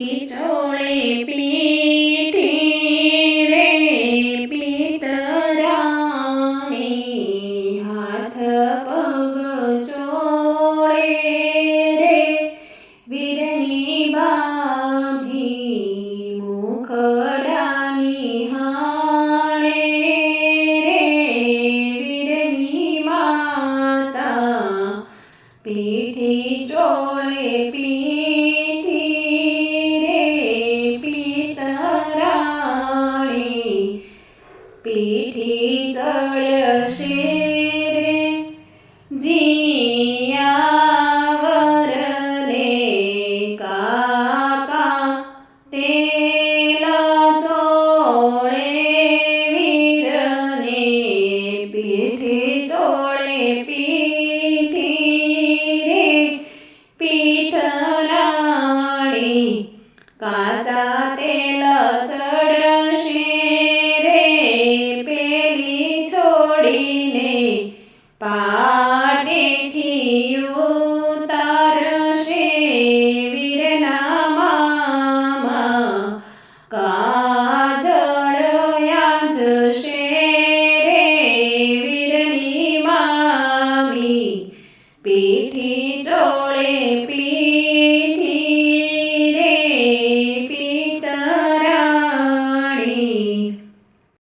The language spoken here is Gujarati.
ચોળે પીઠી રે પિતરાની હાથ પગ ચોળે રે વીરની બાભી મુખડાની હાણે રે વીરની માતા પીઠી ચોળે પીઠી પીઠી ચડશે રે જીયાવરને કાકા તેલ ચોળે વીરને પીઠી ચોળે પીઠી રે પીઠરાણી કાચા તેલ પાટેથી ઉતારશે વીરના મામા કાજળ યાચશે રે વીરની મામી. પીઠી પીઠી